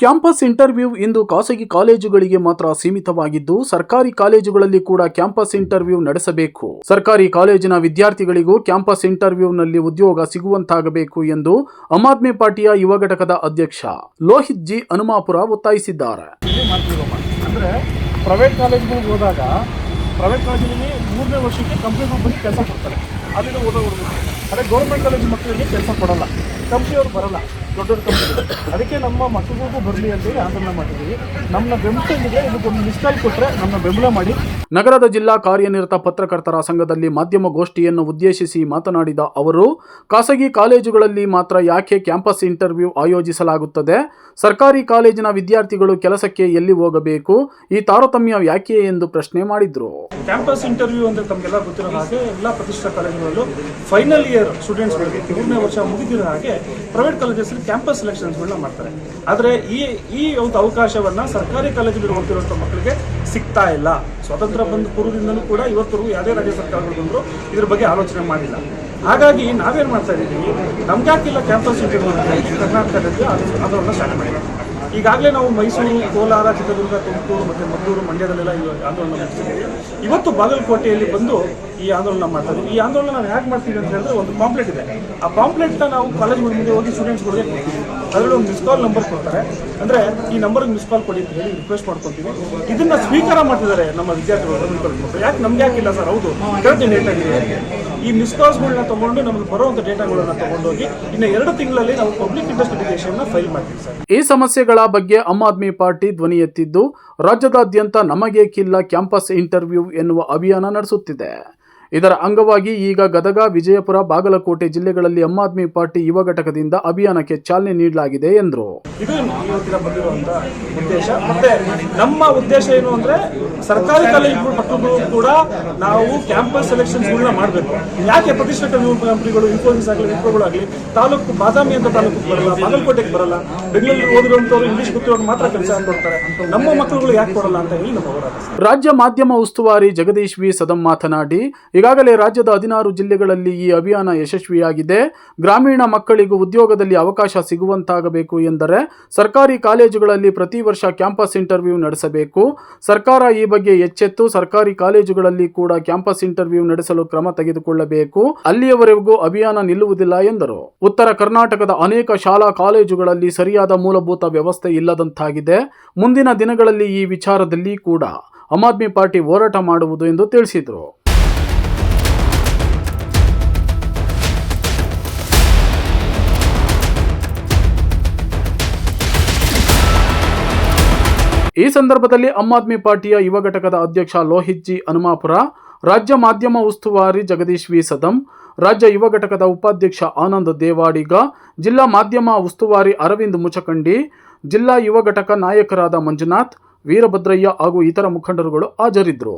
Campus interview ಇಂದು ಖಾಸಗಿ ಕಾಲೇಜುಗಳಿಗೆ ಮಾತ್ರ ಸೀಮಿತವಾಗಿದ್ದು, ಸರ್ಕಾರಿ ಕಾಲೇಜುಗಳಲ್ಲಿ ಕೂಡ ಕ್ಯಾಂಪಸ್ ಇಂಟರ್ವ್ಯೂ ನಡೆಸಬೇಕು. ಸರ್ಕಾರಿ ಕಾಲೇಜಿನ ವಿದ್ಯಾರ್ಥಿಗಳಿಗೂ ಕ್ಯಾಂಪಸ್ ಇಂಟರ್ವ್ಯೂನಲ್ಲಿ ಉದ್ಯೋಗ ಸಿಗುವಂತಾಗಬೇಕು ಎಂದು ಆಮ್ ಆದ್ಮಿ ಪಾರ್ಟಿಯ ಯುವ ಘಟಕದ ಅಧ್ಯಕ್ಷ ಲೋಹಿತ್ ಜಿ ಹನುಮಾಪುರ ಒತ್ತಾಯಿಸಿದ್ದಾರೆ. ಅಂದ್ರೆ ಪ್ರೈವೇಟ್ ಕಾಲೇಜ್ಗಳಿಗೆ ಹೋದಾಗ ಪ್ರೈವೇಟ್ ಕಾಲೇಜಿನಲ್ಲಿ ಮೂರನೇ ವರ್ಷಕ್ಕೆ ಕಂಪ್ನಿ ಬಂದು ಕೆಲಸ ಕೊಡ್ತಾರೆ. ಅಲ್ಲಿಂದ ಓದೋರು ಅದೇ ಗೌರ್ಮೆಂಟ್ ಕಾಲೇಜ್ ಮಕ್ಕಳಿಗೆ ಕೆಲಸ ಕೊಡಲ್ಲ. ಕಂಪ್ನಿಯವ್ರು ಬರಲ್ಲ. ದೊಡ್ಡ ದೊಡ್ಡ ಕಂಪ್ನಿಗಳು ಅದಕ್ಕೆ ನಮ್ಮ ಮಕ್ಕಳಿಗೂ ಬರಲಿ ಅಂತೇಳಿ ಆಂದೋಲನ ಮಾಡಿದ್ದೀವಿ. ನಮ್ಮ ಬೆಂಬಲಿಗೆ ಇದಕ್ಕೊಂದು ಮಿಸ್ಕಾಲ್ ಕೊಟ್ಟರೆ ನಮ್ಮ ಬೆಂಬಲ ಮಾಡಿ. ನಗರದ ಜಿಲ್ಲಾ ಕಾರ್ಯನಿರತ ಪತ್ರಕರ್ತರ ಸಂಘದಲ್ಲಿ ಮಾಧ್ಯಮ ಗೋಷ್ಠಿಯನ್ನು ಉದ್ದೇಶಿಸಿ ಮಾತನಾಡಿದ ಅವರು ಖಾಸಗಿ ಕಾಲೇಜುಗಳಲ್ಲಿ ಮಾತ್ರ ಯಾಕೆ ಕ್ಯಾಂಪಸ್ ಇಂಟರ್ವ್ಯೂ ಆಯೋಜಿಸಲಾಗುತ್ತದೆ? ಸರ್ಕಾರಿ ಕಾಲೇಜಿನ ವಿದ್ಯಾರ್ಥಿಗಳು ಕೆಲಸಕ್ಕೆ ಎಲ್ಲಿ ಹೋಗಬೇಕು? ಈ ತಾರತಮ್ಯ ಯಾಕೆ ಎಂದು ಪ್ರಶ್ನೆ ಮಾಡಿದ್ರು. ಕ್ಯಾಂಪಸ್ ಇಂಟರ್ವ್ಯೂ ಅಂದರೆ ತಮಗೆಲ್ಲ ಗೊತ್ತಿರೋ ಹಾಗೆ ಎಲ್ಲ ಪ್ರತಿಷ್ಠಿತ ಕಾಲೇಜುಗಳಲ್ಲೂ ಫೈನಲ್ ಇಯರ್ ಸ್ಟೂಡೆಂಟ್ಸ್ಗಳಿಗೆ ಮೂರನೇ ವರ್ಷ ಮುಗಿದಿರೋ ಹಾಗೆ ಪ್ರೈವೇಟ್ ಕಾಲೇಜಸ್ಸಲ್ಲಿ ಕ್ಯಾಂಪಸ್ ಸೆಲೆಕ್ಷನ್ಸ್ಗಳನ್ನ ಮಾಡ್ತಾರೆ. ಆದರೆ ಈ ಈ ಒಂದು ಅವಕಾಶವನ್ನು ಸರ್ಕಾರಿ ಕಾಲೇಜುಗಳು ಹೋಗ್ತಿರುವಂಥ ಮಕ್ಕಳಿಗೆ ಸಿಗ್ತಾ ಇಲ್ಲ. ಸ್ವತಂತ್ರ ಬಂದ ಪೂರ್ವದಿಂದಲೂ ಕೂಡ ಇವತ್ತರೆಗೂ ಯಾವುದೇ ರಾಜ್ಯ ಸರ್ಕಾರಗಳು ಬಂದರೂ ಇದ್ರ ಬಗ್ಗೆ ಆಲೋಚನೆ ಮಾಡಿಲ್ಲ. ಹಾಗಾಗಿ ನಾವೇನು ಮಾಡ್ತಾ ಇದ್ದೀವಿ ನಮ್ಗೆ ಯಾಕಿಲ್ಲ ಕ್ಯಾಂಪಸ್ ಕರ್ನಾಟಕದಲ್ಲಿ ಆಂದೋಲನ ಸ್ಟಾರ್ಟ್ ಮಾಡಿದ್ದೀವಿ ಈಗಾಗಲೇ ನಾವು ಮೈಸೂರು, ಕೋಲಾರ, ಚಿತ್ರದುರ್ಗ, ತುಮಕೂರು ಮತ್ತು ಮದ್ದೂರು ಮಂಡ್ಯದಲ್ಲೆಲ್ಲ ಈ ಆಂದೋಲನ ನಡೆಸಿದ್ದೀವಿ. ಇವತ್ತು ಬಾಗಲಕೋಟೆಯಲ್ಲಿ ಬಂದು ಈ ಆಂದೋಲನ ಮಾಡ್ತಾ ಇದ್ದೀವಿ. ಈ ಆಂದೋಲನ ನಾವು ಹೇಗೆ ಮಾಡ್ತೀವಿ ಅಂತ ಹೇಳಿದ್ರೆ ಒಂದು ಪಾಂಪ್ಲೆಟ್ ಇದೆ. ಆ ಪಾಂಪ್ಲೆಟ್ನ ನಾವು ಕಾಲೇಜ್ ಮುಂದೆ ಹೋಗಿ ಸ್ಟೂಡೆಂಟ್ಸ್ಗಳಿಗೆ ಕೊಡ್ತೀವಿ. ಅದರಲ್ಲಿ ಒಂದು ಮಿಸ್ ಕಾಲ್ ನಂಬರ್ ಕೊಡ್ತಾರೆ. ಅಂದರೆ ಈ ನಂಬರ್ಗೆ ಮಿಸ್ ಕಾಲ್ ಕೊಡಿ ಅಂತ ಹೇಳಿ ರಿಕ್ವೆಸ್ಟ್ ಮಾಡ್ಕೊತೀವಿ ಇದನ್ನ ಸ್ವೀಕಾರ ಮಾಡ್ತಿದ್ದಾರೆ ನಮ್ಮ ವಿದ್ಯಾರ್ಥಿಗಳು ಯಾಕೆ ನಮ್ಗೆ ಯಾಕಿಲ್ಲ ಸರ್? ಹೌದು ಕರೆಕ್ಟ್ ಡೇಟ್ ಈ ಮಿಸ್ ಕಾಲ್ಸ್ಗಳನ್ನ ತಗೊಂಡು ನಮಗೆ ಬರುವಂಥ ಡೇಟಾಗಳನ್ನ ಹೋಗಿ ಇನ್ನು ಎರಡು ತಿಂಗಳಲ್ಲಿ ನಾವು ಪಬ್ಲಿಕ್ ಇನ್ವೆಸ್ಟಿಗೇಷನ್ ಫೈಲ್ ಮಾಡ್ತೀವಿ ಸರ್. ಈ ಸಮಸ್ಯೆಗಳ ಬಗ್ಗೆ ಆಮ್ ಆದ್ಮಿ ಪಾರ್ಟಿ ಧ್ವನಿ ಎತ್ತಿದ್ದು, ರಾಜ್ಯದಾದ್ಯಂತ ನಮಗೆ ಕಿಲ್ಲ ಕ್ಯಾಂಪಸ್ ಇಂಟರ್ವ್ಯೂ ಎನ್ನುವ ಅಭಿಯಾನ ನಡೆಸುತ್ತಿದೆ. ಇದರ ಅಂಗವಾಗಿ ಈಗ ಗದಗ, ವಿಜಯಪುರ, ಬಾಗಲಕೋಟೆ ಜಿಲ್ಲೆಗಳಲ್ಲಿ ಆಮ್ ಆದ್ಮಿ ಪಾರ್ಟಿ ಯುವ ಘಟಕದಿಂದ ಅಭಿಯಾನಕ್ಕೆ ಚಾಲನೆ ನೀಡಲಾಗಿದೆ ಎಂದರು. ಇದು ಇವತ್ತಿನ ಬಂದಿರುವಂತ ಉದ್ದೇಶ. ಮತ್ತೆ ನಮ್ಮ ಉದ್ದೇಶ ಏನು ಅಂದ್ರೆ ಸರ್ಕಾರಿ ಕಾಲೇಜುಗಳು ಮಕ್ಕಳು ಕೂಡ ನಾವು ಕ್ಯಾಂಪಸ್ ಸೆಲೆಕ್ಷನ್ಸ್ಗಳನ್ನ ಮಾಡಬೇಕು. ಯಾಕೆ ಪ್ರತಿಷ್ಠಿತ ಕಂಪನಿಗಳು ಇನ್ಫೋಸಿಸ್ ಆಗಲಿ ವಿಪ್ರೋಗಳು ಆಗಲಿ, ತಾಲೂಕು ಬಾದಾಮಿ ಅಂತ ತಾಲೂಕು ಬರಲ್ಲ, ಬಾಗಲಕೋಟೆಗೆ ಬರಲ್ಲ ಬೆಂಗಳೂರು ಓದಿರುವಂತವ್ರು ಇಂಗ್ಲಿಷ್ ಗೊತ್ತಿರೋರು ಮಾತ್ರ ಕೆಲಸ ಕೊಡ್ತಾರೆ ನಮ್ಮ ಮಕ್ಕಳುಗಳು ಯಾಕೆ ಕೊಡಲ್ಲ ಅಂತ ಹೇಳಿ ನಮ್ಮ ರಾಜ್ಯ ಮಾಧ್ಯಮ ಉಸ್ತುವಾರಿ ಜಗದೀಶ್ ವಿ ಸದಂ ಮಾತನಾಡಿ, ಈಗಾಗಲೇ ರಾಜ್ಯದ ಹದಿನಾರು ಜಿಲ್ಲೆಗಳಲ್ಲಿ ಈ ಅಭಿಯಾನ ಯಶಸ್ವಿಯಾಗಿದೆ. ಗ್ರಾಮೀಣ ಮಕ್ಕಳಿಗೂ ಉದ್ಯೋಗದಲ್ಲಿ ಅವಕಾಶ ಸಿಗುವಂತಾಗಬೇಕು ಎಂದರೆ ಸರ್ಕಾರಿ ಕಾಲೇಜುಗಳಲ್ಲಿ ಪ್ರತಿ ವರ್ಷ ಕ್ಯಾಂಪಸ್ ಇಂಟರ್ವ್ಯೂ ನಡೆಸಬೇಕು. ಸರ್ಕಾರ ಈ ಬಗ್ಗೆ ಎಚ್ಚೆತ್ತು. ಸರ್ಕಾರಿ ಕಾಲೇಜುಗಳಲ್ಲಿ ಕೂಡ ಕ್ಯಾಂಪಸ್ ಇಂಟರ್ವ್ಯೂ ನಡೆಸಲು ಕ್ರಮ ತೆಗೆದುಕೊಳ್ಳಬೇಕು. ಅಲ್ಲಿಯವರೆಗೂ ಅಭಿಯಾನ ನಿಲ್ಲುವುದಿಲ್ಲ ಎಂದರು. ಉತ್ತರ ಕರ್ನಾಟಕದ ಅನೇಕ ಶಾಲಾ ಕಾಲೇಜುಗಳಲ್ಲಿ ಸರಿಯಾದ ಮೂಲಭೂತ ವ್ಯವಸ್ಥೆ ಇಲ್ಲದಂತಾಗಿದೆ. ಮುಂದಿನ ದಿನಗಳಲ್ಲಿ ಈ ವಿಚಾರದಲ್ಲಿ ಕೂಡ ಆಮ್ ಆದ್ಮಿ ಪಾರ್ಟಿ ಹೋರಾಟ ಮಾಡುವುದು ಎಂದು ತಿಳಿಸಿದರು. ಈ ಸಂದರ್ಭದಲ್ಲಿ ಆಮ್ ಆದ್ಮಿ ಪಾರ್ಟಿಯ ಯುವ ಘಟಕದ ಅಧ್ಯಕ್ಷ ಲೋಹಿತ್ ಜಿ ಹನುಮಾಪುರ, ರಾಜ್ಯ ಮಾಧ್ಯಮ ಉಸ್ತುವಾರಿ ಜಗದೀಶ್ ವಿ. ಸದಂ, ರಾಜ್ಯ ಯುವ ಘಟಕದ ಉಪಾಧ್ಯಕ್ಷ ಆನಂದ್ ದೇವಾಡಿಗ, ಜಿಲ್ಲಾ ಮಾಧ್ಯಮ ಉಸ್ತುವಾರಿ ಅರವಿಂದ್ ಮುಚಕಂಡಿ, ಜಿಲ್ಲಾ ಯುವ ಘಟಕ ನಾಯಕರಾದ ಮಂಜುನಾಥ್, ವೀರಭದ್ರಯ್ಯ ಹಾಗೂ ಇತರ ಮುಖಂಡರುಗಳು ಹಾಜರಿದ್ದರು.